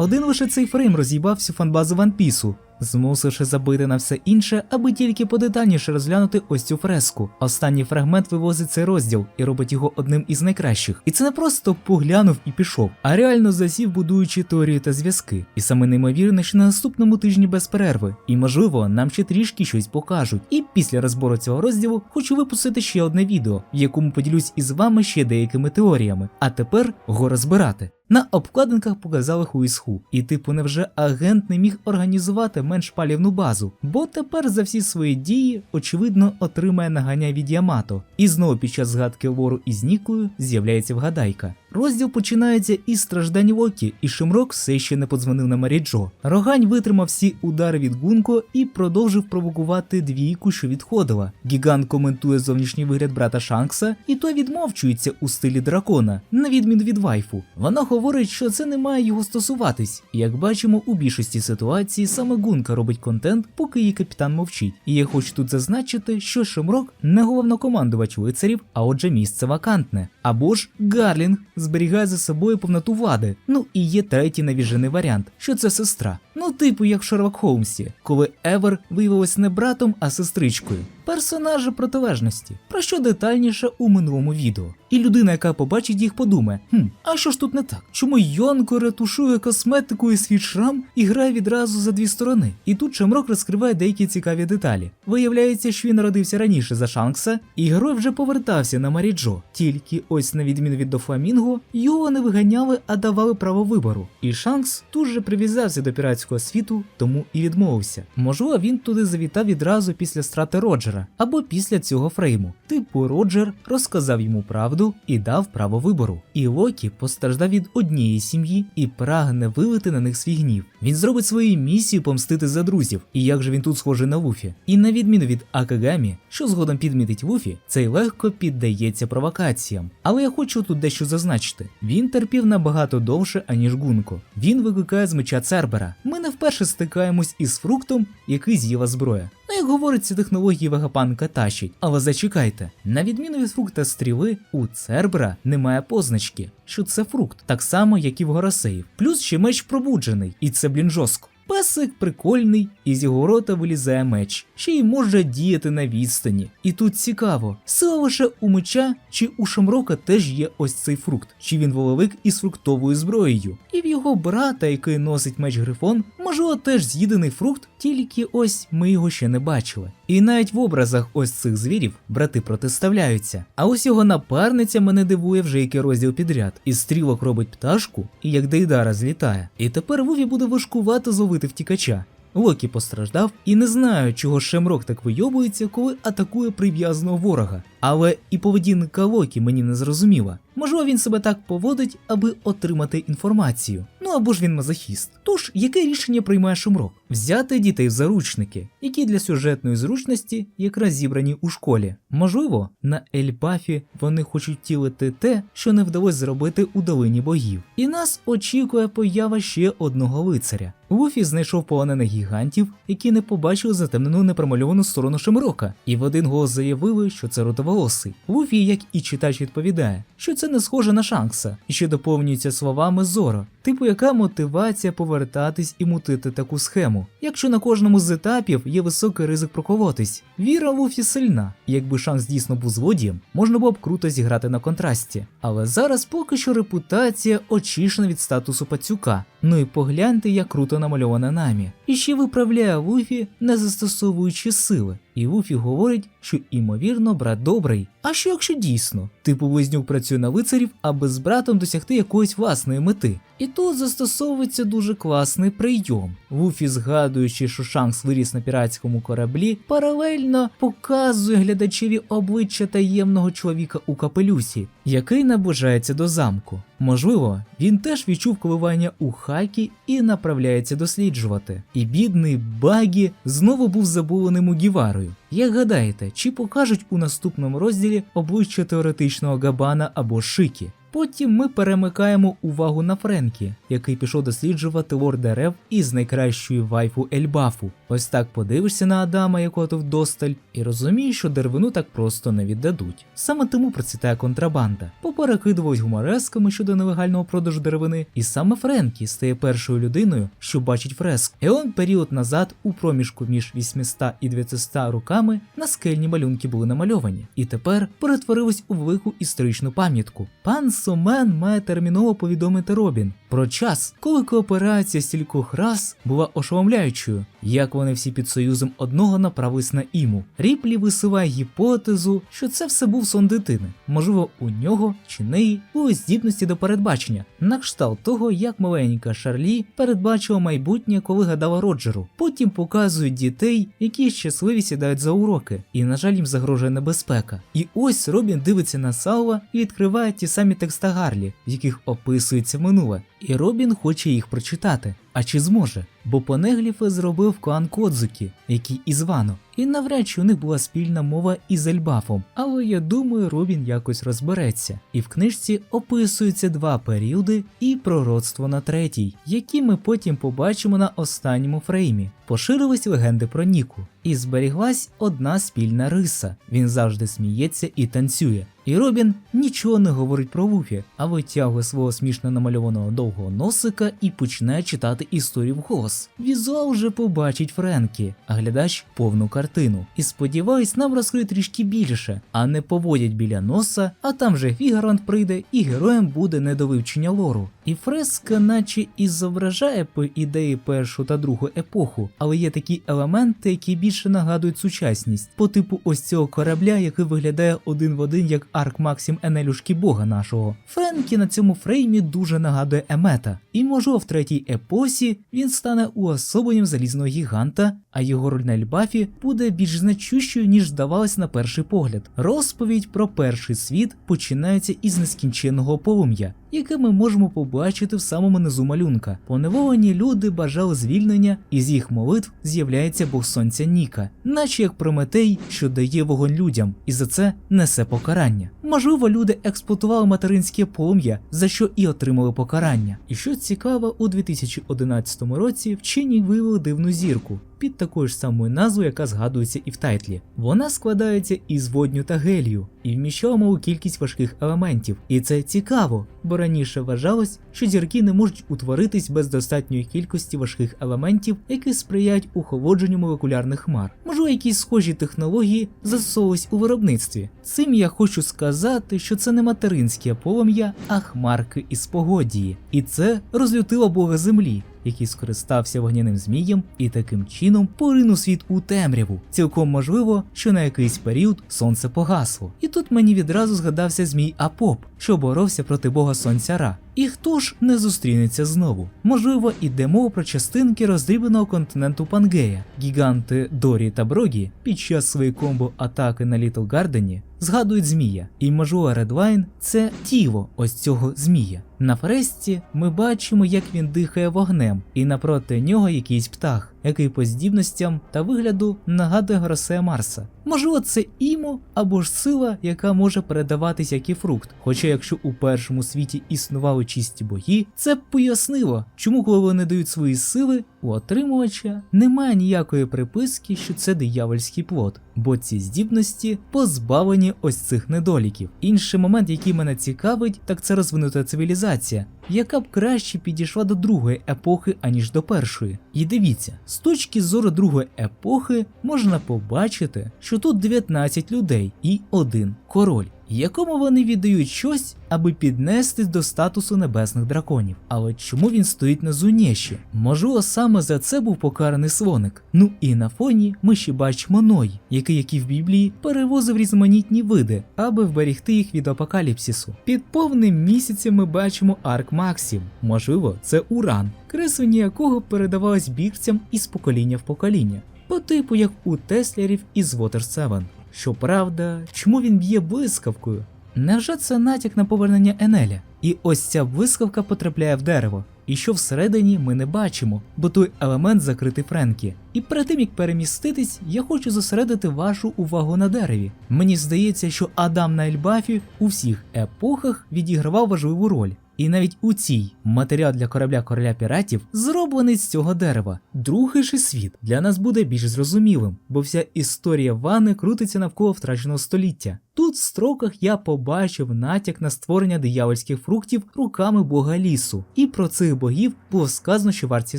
Один лише цей фрейм роз'їбав всю фанбазу One Piece, змусивши забити на все інше, аби тільки подетальніше розглянути ось цю фреску. Останній фрагмент вивозить цей розділ і робить його одним із найкращих. І це не просто поглянув і пішов, а реально засів, будуючи теорії та зв'язки. І саме неймовірне, що на наступному тижні без перерви. І можливо, нам ще трішки щось покажуть. І після розбору цього розділу хочу випустити ще одне відео, в якому поділюсь із вами ще деякими теоріями. А тепер го розбирати. На обкладинках показали хуїсху, і типу невже агент не міг організувати менш палівну базу, бо тепер за всі свої дії, очевидно, отримає нагання від Ямато. І знову під час згадки вору із Нікою з'являється вгадайка. Розділ починається із страждань Локі, і Шимрок все ще не подзвонив на Маріджо. Рогань витримав всі удари від Гунко і продовжив провокувати двійку, що відходила. Гігант коментує зовнішній вигляд брата Шанкса, і той відмовчується у стилі дракона, на відміну від вайфу. Вона говорить, що це не має його стосуватись. І як бачимо, у більшості ситуацій саме Гунка робить контент, поки її капітан мовчить. І я хочу тут зазначити, що Шемрок не головнокомандувач лицарів, а отже місце вакантне. Або ж Гарлінг зберігає за собою повноту влади. Ну і є третій навіжений варіант, що це сестра. Ну, типу, як в Шерлок Холмсі, коли Евер виявилась не братом, а сестричкою. Персонажі протилежності, про що детальніше у минулому відео. І людина, яка побачить їх, подумає: хм, а що ж тут не так? Чому Йонко ретушує косметикою свій шрам і грає відразу за дві сторони? І тут Шамрок розкриває деякі цікаві деталі. Виявляється, що він народився раніше за Шанкса, і герой вже повертався на Маріджо. Тільки ось на відміну від Дофламінго, його не виганяли, а давали право вибору. І Шанкс тут же прив'язався до піратського світу, тому і відмовився. Можливо, він туди завітав відразу після страти Роджера або після цього фрейму. Типу Роджер розказав йому правду і дав право вибору. І Локі постраждав від однієї сім'ї і прагне вилити на них свій гнів. Він зробить свою місію помстити за друзів. І як же він тут схожий на Вуфі? І на відміну від Акагамі, що згодом підмітить Вуфі, цей легко піддається провокаціям. Але я хочу тут дещо зазначити: він терпів набагато довше, аніж Гунко. Він викликає з меча Цербера. Ми не вперше стикаємось із фруктом, який з'їла зброя. Ну, як говориться, технології вегапанка тащить. Але зачекайте, на відміну від фрукта стріли, у Цербера немає позначки, що це фрукт, так само, як і в Горосеїв. Плюс ще меч пробуджений, і це блін жорстко. Песик прикольний, і з його рота вилізає меч, ще й може діяти на відстані. І тут цікаво, сила лише у меча, чи у Шамрока теж є ось цей фрукт, чи він воловик із фруктовою зброєю. І в його брата, який носить меч Грифон, можливо теж з'їдений фрукт, тільки ось ми його ще не бачили. І навіть в образах ось цих звірів брати протиставляються. А ось його напарниця мене дивує вже який розділ підряд. Із стрілок робить пташку, і як Дейдара злітає. І тепер Вові буде важкувати зловити втікача. Локі постраждав і не знаю, чого Шемрок так вийобується, коли атакує прив'язаного ворога. Але і поведінка Локі мені не зрозуміла. Можливо, він себе так поводить, аби отримати інформацію. Ну або ж він мазохіст. Тож, яке рішення приймає Шумрок? Взяти дітей в заручники, які для сюжетної зручності якраз зібрані у школі. Можливо, на Ельбафі вони хочуть втілити те, що не вдалося зробити у долині богів. І нас очікує поява ще одного лицаря. Луфі знайшов полонених гігантів, які не побачили затемнену непромальовану сторону Шимрока, і в один голос заявили, що це ротоволосий. Луфі, як і читач, відповідає, що це не схоже на Шанкса, і що доповнюється словами Зоро, типу яка мотивація повертатись і мутити таку схему, якщо на кожному з етапів є високий ризик проколотись. Віра Луфі сильна, і якби Шанкс дійсно був злодієм, можна було б круто зіграти на контрасті. Але зараз поки що репутація очищена від статусу пацюка. Ну і погляньте, як круто намальована намі. І ще виправляє Луфі, не застосовуючи сили. І Луфі говорить, що імовірно брат добрий. А що якщо дійсно? Типу близнюк працює на лицарів, аби з братом досягти якоїсь власної мети. І тут застосовується дуже класний прийом. Луфі, згадуючи, що Шанкс виріс на піратському кораблі, паралельно показує глядачеві обличчя таємного чоловіка у капелюсі, який наближається до замку. Можливо, він теж відчув коливання у хакі і направляється досліджувати. І бідний Багі знову був забуленим у Гіварою. Як гадаєте, чи покажуть у наступному розділі обличчя теоретичного Габана або Шикі? Потім ми перемикаємо увагу на Френкі, який пішов досліджувати лор дерев із найкращої вайфу Ельбафу. Ось так подивишся на Адама, якого ти вдосталь, і розумієш, що деревину так просто не віддадуть. Саме тому процвітає контрабанда. Поперекидувались гуморесками щодо нелегального продажу деревини, і саме Френкі стає першою людиною, що бачить фреску. Еон період назад, у проміжку між 800 і 900 роками, наскельні малюнки були намальовані, і тепер перетворились у велику історичну пам'ятку. Пан Сомен має терміново повідомити Робін про час, коли кооперація стількох рас була ошеломляючою, як вони всі під союзом одного направились на іму. Ріплі висуває гіпотезу, що це все був сон дитини. Можливо, у нього чи неї були здібності до передбачення, на кшталт того, як маленька Шарлі передбачила майбутнє, коли гадала Роджеру. Потім показують дітей, які щасливі сідають за уроки, і, на жаль, їм загрожує небезпека. І ось Робін дивиться на Салва і відкриває ті самі текста Гарлі, в яких описується минуле. І Робін хоче їх прочитати. А чи зможе? Бо понегліфи зробив клан Кодзукі, який із Вано, і навряд чи у них була спільна мова із Ельбафом, але я думаю, Робін якось розбереться. І в книжці описуються два періоди і пророцтво на третій, які ми потім побачимо на останньому фреймі. Поширились легенди про Ніку, і зберіглась одна спільна риса. Він завжди сміється і танцює. І Робін нічого не говорить про Вуфі, а витягує свого смішно намальованого довгого носика і починає читати історію вголос. Візуал вже побачить Френкі, а глядач повну картину. І сподіваюсь, нам розкриють трішки більше, а не поводять біля носа, а там же Фігарант прийде, і героєм буде недовивчення лору. І фреска, наче і зображає по ідеї першу та другу епоху, але є такі елементи, які більше нагадують сучасність, по типу ось цього корабля, який виглядає один в один як арк Максим Енелюшки Бога нашого. Френкі на цьому фреймі дуже нагадує Емета, і можливо в третій епосі він стане уособленням залізного гіганта, а його роль на Ельбафі буде більш значущою, ніж здавалось на перший погляд. Розповідь про перший світ починається із нескінченного полум'я, яке ми можемо побачити в самому низу малюнка. Поневолені люди бажали звільнення, і з їх молитв з'являється бог сонця Ніка, наче як Прометей, що дає вогонь людям, і за це несе покарання. Можливо, люди експлуатували материнське полум'я, за що і отримали покарання. І що цікаво, у 2011 році вчені виявили дивну зірку. Під такою ж самою назвою, яка згадується і в тайтлі. Вона складається із водню та гелію і вміщала малу кількість важких елементів. І це цікаво, бо раніше вважалось, що зірки не можуть утворитись без достатньої кількості важких елементів, які сприяють охолодженню молекулярних хмар. Можливо, якісь схожі технології застосовувались у виробництві. Цим я хочу сказати, що це не материнське полум'я, а хмарки із погодії. І це розлютило бога землі який скористався вогняним змієм і таким чином поринув світ у темряву. Цілком можливо, що на якийсь період сонце погасло. І тут мені відразу згадався змій Апоп, що боровся проти бога сонця Ра. І хто ж не зустрінеться знову? Можливо, іде мова про частинки роздрібленого континенту Пангея. Гіганти Дорі та Брогі під час своєї комбо атаки на Літл Гардені згадують змія, і можливо Редвайн це тіло ось цього змія. На фресті ми бачимо, як він дихає вогнем, і напроти нього якийсь птах, який по здібностям та вигляду нагадує Гросея Марса. Можливо, це імо або ж сила, яка може передаватись як і фрукт. Хоча, якщо у першому світі існували чисті боги, це б пояснило, чому, коли вони дають свої сили, у отримувача немає ніякої приписки, що це диявольський плод, бо ці здібності позбавлені ось цих недоліків. Інший момент, який мене цікавить, так це розвинута цивілізація, яка б краще підійшла до другої епохи, аніж до першої. І дивіться, з точки зору другої епохи можна побачити, що тут 19 людей і один король, якому вони віддають щось, аби піднестись до статусу небесних драконів. Але чому він стоїть на зунєші? Можливо, саме за це був покараний слоник. Ну і на фоні ми ще бачимо Ной, який, як і в Біблії, перевозив різноманітні види, аби вберегти їх від апокаліпсису. Під повним місяцем ми бачимо Арк Максим. Можливо, це Уран, креслення якого передавалось бігцям із покоління в покоління, по типу як у Теслерів із Water 7. Щоправда, чому він б'є блискавкою? Невже це натяк на повернення Енеля? І ось ця блискавка потрапляє в дерево. І що всередині ми не бачимо, бо той елемент закритий Френкі. І перед тим як переміститись, я хочу зосередити вашу увагу на дереві. Мені здається, що Адам на Ельбафі у всіх епохах відігравав важливу роль. І навіть у цій матеріал для корабля короля піратів зроблений з цього дерева. Другий же світ для нас буде більш зрозумілим, бо вся історія вани крутиться навколо втраченого століття. Тут в строках я побачив натяк на створення диявольських фруктів руками бога лісу, і про цих богів було сказано ще в арці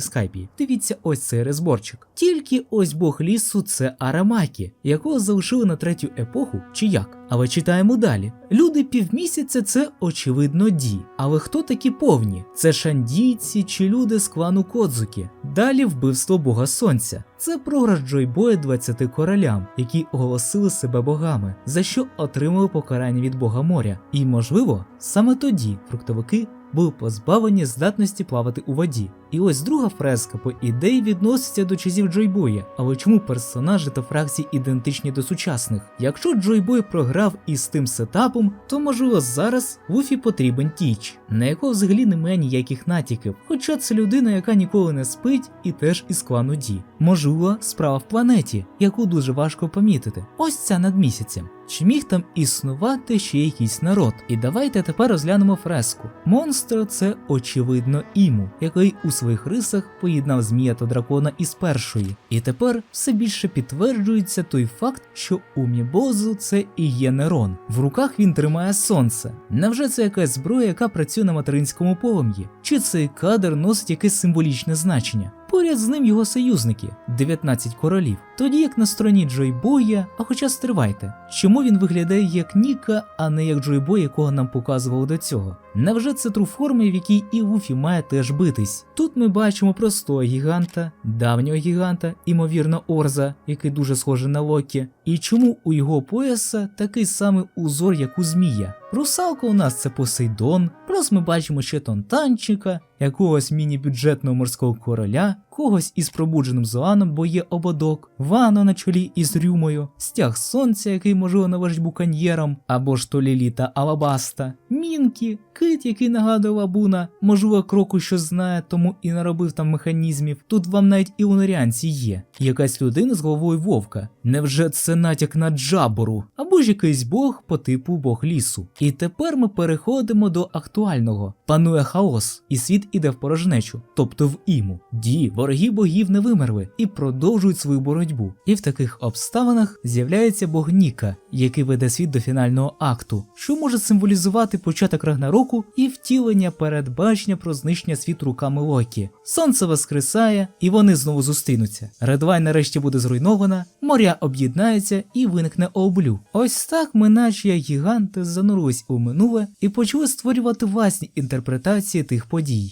Скайпі. Дивіться ось цей розборчик. Тільки ось бог лісу це Арамакі, якого залишили на третю епоху, чи як? Але читаємо далі. Люди півмісяця це очевидно ді. Але хто такі повні? Це шандійці чи люди з клану Кодзукі. Далі вбивство бога сонця. Це програш Джойбоя 20 королям, які оголосили себе богами, за що отримали покарання від бога моря. І, можливо, саме тоді фруктовики були позбавлені здатності плавати у воді. І ось друга фреска по ідеї відноситься до часів Джойбоя. Але чому персонажі та фракції ідентичні до сучасних? Якщо Джойбой програв із тим сетапом, то можливо зараз Луфі потрібен тіч, на якого взагалі немає ніяких натяків. Хоча це людина, яка ніколи не спить і теж із клану Ді. Можливо, справа в планеті, яку дуже важко помітити. Ось ця над місяцем. Чи міг там існувати ще якийсь народ? І давайте тепер розглянемо фреску. Монстр це очевидно іму, який у своїх рисах поєднав змія та дракона із першої. І тепер все більше підтверджується той факт, що у Мібозу це і є Нерон. В руках він тримає сонце. Невже це якась зброя, яка працює на материнському полум'ї? Чи цей кадр носить якесь символічне значення? Поряд з ним його союзники 19 королів. Тоді як на стороні Джойбоя, а хоча стривайте, чому він виглядає як Ніка, а не як Джойбой, якого нам показував до цього? Невже це труформи, в якій і Луфі має теж битись? Тут ми бачимо простого гіганта, давнього гіганта, імовірно, Орза, який дуже схожий на Локі. І чому у його пояса такий самий узор, як у Змія? Русалка у нас це Посейдон, плюс ми бачимо ще Тонтанчика, якогось міні-бюджетного морського короля, когось із пробудженим Зоаном, бо є ободок, Вано на чолі із Рюмою, стяг сонця, який можливо належить буканьєрам, або ж то Лілі та Алабаста, Мінкі, кит, який нагадував Абуна, можливо, кроку, що знає, тому і наробив там механізмів. Тут вам навіть і у Норіанці є. Якась людина з головою вовка. Невже це натяк на Джабору? Або ж якийсь бог по типу бог лісу. І тепер ми переходимо до актуального. Панує хаос, і світ іде в порожнечу, тобто в іму. Ді, вороги богів не вимерли і продовжують свою боротьбу. І в таких обставинах з'являється бог Ніка, який веде світ до фінального акту, що може символізувати початок Рагнароку і втілення передбачення про знищення світу руками Локі. Сонце воскресає, і вони знову зустрінуться. Редвай нарешті буде зруйнована, моря об'єднаються і виникне облю. Ось так ми, наче як гіганти, занурились у минуле і почали створювати власні інтерпретації тих подій.